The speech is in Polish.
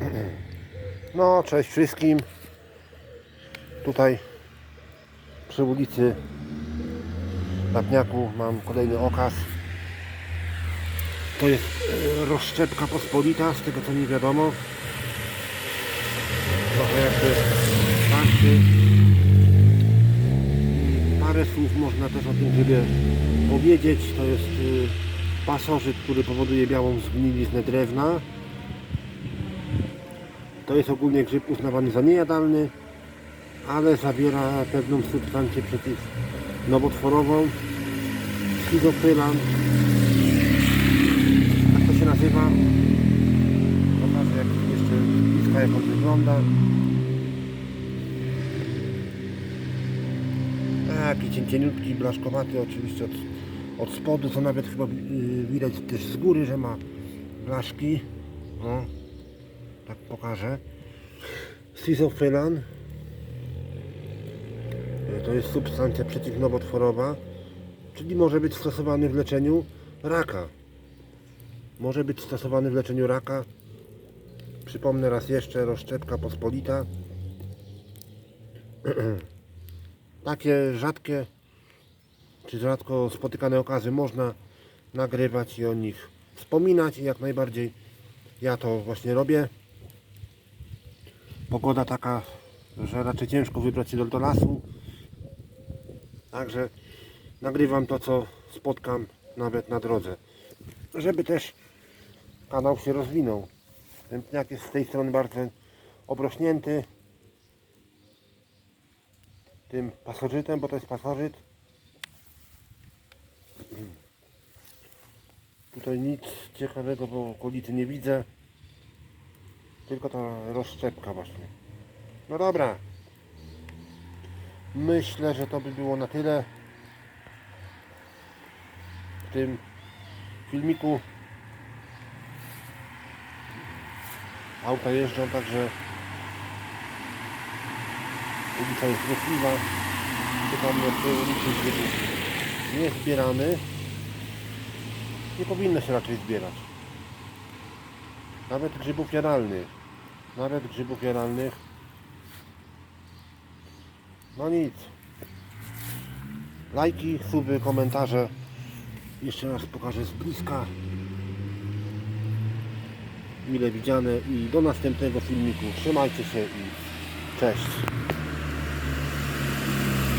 No, cześć wszystkim. Tutaj przy ulicy Lapniaku mam kolejny okaz. To jest e, rozszczepka pospolita, z tego co mi wiadomo. Trochę jakby starszy. Parę słów można też o tym grzybie powiedzieć. To jest y, pasożyt, który powoduje białą zgniliznę drewna. To jest ogólnie grzyb uznawany za niejadalny, ale zawiera pewną substancję przeciwnowotworową, schizofylan. Jak to się nazywa? Pokażę jak jeszcze bliska jak on wygląda. Taki cieniutki, blaszkowaty oczywiście od, od spodu, co nawet chyba y, widać też z góry, że ma blaszki. Tak pokażę. Schizofylan Y, to jest substancja przeciwnowotworowa, czyli może być stosowany w leczeniu raka. Może być stosowany w leczeniu raka. Przypomnę raz jeszcze, rozszczepka pospolita. Takie rzadkie czy rzadko spotykane okazy można nagrywać i o nich wspominać i jak najbardziej ja to właśnie robię. Pogoda taka, że raczej ciężko wybrać się do, do lasu. Także nagrywam to, co spotkam nawet na drodze. Żeby też kanał się rozwinął. Ten pniak jest z tej strony bardzo obrośnięty tym pasożytem, bo to jest pasożyt. Tutaj nic ciekawego w okolicy nie widzę. Tylko ta rozszczepka właśnie. No dobra. Myślę, że to by było na tyle w tym filmiku. Auta jeżdżą, także ulica jest ruchliwa. Pytam na ulicy nie zbieramy. Nie powinno się raczej zbierać. Nawet grzybów jaralnych. Nawet grzybów jaralnych. No nic. Lajki, suby, komentarze. Jeszcze raz pokażę z bliska. Mile widziane i do następnego filmiku. Trzymajcie się i cześć.